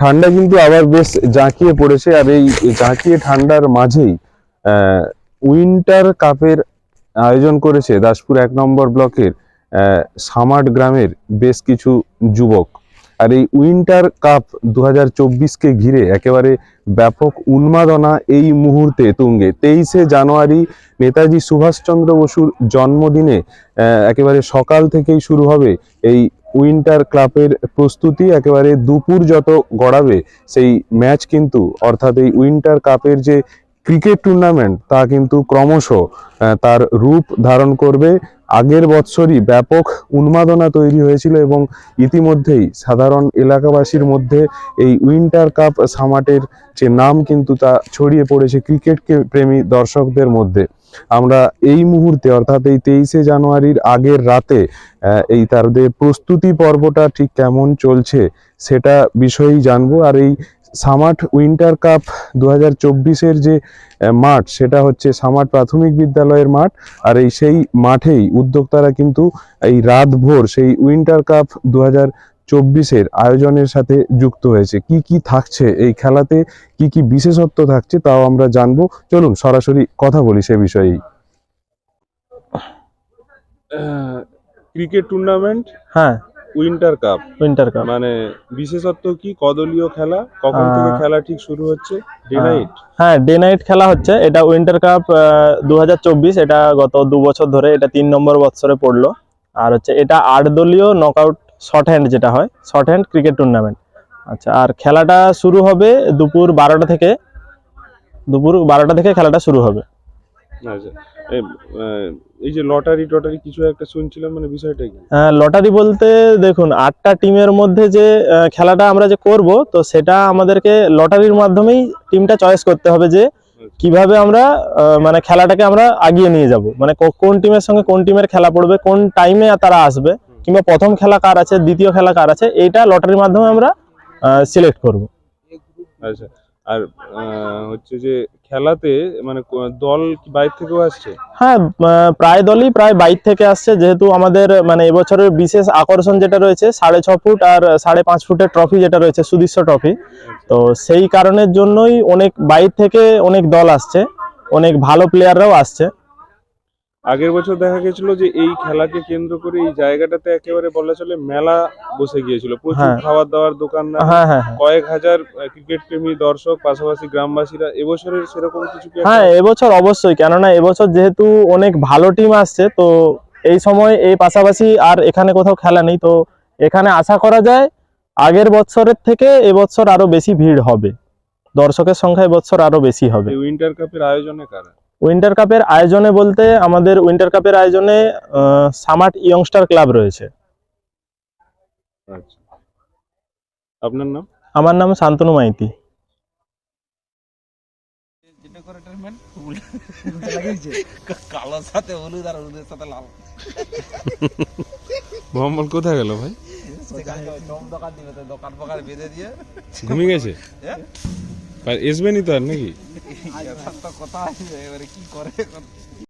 ঠান্ডা কিন্তু আবার বেশ জাঁকিয়ে পড়েছে, আর এই জাঁকিয়ে ঠান্ডার মাঝেই উইন্টার কাপের আয়োজন করেছে দাসপুর এক নম্বর ব্লকের সামাট গ্রামের বেশ কিছু যুবক। আর এই উইন্টার কাপ দু হাজার ঘিরে একেবারে ব্যাপক উন্মাদনা এই মুহূর্তে তুঙ্গে। তেইশে জানুয়ারি নেতাজি সুভাষচন্দ্র বসুর জন্মদিনে একেবারে সকাল থেকেই শুরু হবে এই উইন্টার ক্লাবের প্রস্তুতি একেবারে দুপুর যত গড়াবে, সেই ম্যাচ কিন্তু, অর্থাৎ এই উইন্টার কাপের যে ক্রিকেট টুর্নামেন্ট, তা কিন্তু ক্রমশ তার রূপ ধারণ করবে। আগের বৎসরই ব্যাপক উন্মাদনা তৈরি হয়েছিল এবং ইতিমধ্যেই সাধারণ এলাকাবাসীর মধ্যে এই উইন্টার কাপ সামাটের যে নাম কিন্তু তা ছড়িয়ে পড়েছে ক্রিকেটকে প্রেমী দর্শকদের মধ্যে। আমরা এই মুহূর্তে, অর্থাৎ এই তেইশে জানুয়ারির আগের রাতে এই তাদের প্রস্তুতি পর্বটা ঠিক কেমন চলছে সেটা বিষয়েই জানব। আর এই সামাট উইন্টার কাপ দু হাজার চব্বিশের যে মাঠ সেটা হচ্ছে সামাট প্রাথমিক বিদ্যালয়ের মাঠ। আর এই সেই মাঠেই উদ্যোক্তারা কিন্তু এই রাত ভোর সেই উইন্টার কাপ দু হাজার চব্বিশের আয়োজনের সাথে যুক্ত হয়েছে। কি কি থাকছে এই খেলাতে? কি কি বিশেষত্ব থাকছে তাও আমরা জানব। চলুন সরাসরি কথা বলি সে বিষয়েই। ক্রিকেট টুর্নামেন্ট হ্যাঁ। Winter cup. Winter cup. মানে বিশেষত্ব কি? কদলীয় খেলা? কখন থেকে খেলা ঠিক শুরু হচ্ছে? ডে নাইট হ্যাঁ ডে নাইট খেলা হচ্ছে। এটা উইন্টার কাপ দু হাজার চব্বিশ। এটা গত দু বছর ধরে এটা তিন নম্বর বৎসরে পড়ল। আর হচ্ছে এটা আট দলীয় নকআউট শর্ট হ্যান্ড যেটা হয় শর্ট হ্যান্ড ক্রিকেট টুর্নামেন্ট আচ্ছা আর খেলাটা শুরু হবে দুপুর বারোটা থেকে। দুপুর বারোটা থেকে খেলাটা শুরু হবে। আচ্ছা। এই, যে লটারি টটারি কিছু একটা শুনছিলাম মানে বিষয়টা কি? লটারি বলতে দেখুন আটটা টিমের মধ্যে যে খেলাটা আমরা যে করব তো সেটা আমাদেরকে লটারির মাধ্যমেই টিমটা চয়েস করতে হবে যে কীভাবে আমরা মানে খেলাটাকে আমরা আগিয়ে নিয়ে যাব। মানে কোন টিমের সঙ্গে কোন টিমের খেলা পড়বে কোন টাইমে তারা আসবে কিংবা প্রথম খেলা কার আছে দ্বিতীয় খেলা কার আছে এইটা লটারির মাধ্যমে আমরা সিলেক্ট করব। আচ্ছা। আর হচ্ছে যে খেলাতে মানে দল বাইরে থেকেও আসছে? হ্যাঁ প্রায় দলই প্রায় বাইর থেকে আসছে। যেহেতু আমাদের মানে এবছরের বিশেষ আকর্ষণ যেটা রয়েছে, সাড়ে ছ ফুট আর সাড়ে পাঁচ ফুটের ট্রফি যেটা রয়েছে সুদৃশ্য ট্রফি তো সেই কারণের জন্যই অনেক বাইর থেকে অনেক দল আসছে। অনেক ভালো প্লেয়াররাও আসছে। আগের বছর দেখা গেছিল যে এই খেলাকে কেন্দ্র করে এই জায়গাটাতে একেবারে বলা চলে মেলা বসে গিয়েছিল। প্রচুর হ্যাঁ। খাবার দাবার দোকান হ্যাঁ হ্যাঁ কয়েক হাজার ক্রিকেট প্রেমী দর্শক পাশাপাশি গ্রামবাসীরা এবছরের সেরকম কিছু হ্যাঁ এবছর অবশ্যই। কেননা এবছর যেহেতু অনেক ভালো টিম আসছে তো এই সময় এই পাশাপাশি আর এখানে কোথাও খেলা নেই। তো এখানে আশা করা যায় আগের বছরের থেকে এবছর আরও বেশি ভিড় হবে। দর্শকের সংখ্যা এবছর আরও বেশি হবে। উইন্টার কাপের আয়োজনে কারা? উইন্টার কাপের আয়োজনে বলতে আমাদের উইন্টার কাপের আয়োজনে সামাট ইয়ংস্টার ক্লাব রয়েছে। আচ্ছা। আপনার নাম? আমার নাম শান্তনু মাইতি। যেটা করে ট্রিটমেন্ট কালোর সাথে হলুদ আর হলুদের সাথে লাল। মোহাম্মদ কোথায় গেল ভাই? দোকান দিবে দোকান ফোকান বেঁধে দিয়ে। ঘুমিয়ে গেছে? হ্যাঁ? আসবেনি তো আর নাকি? কথা আছে এবারে কি করে?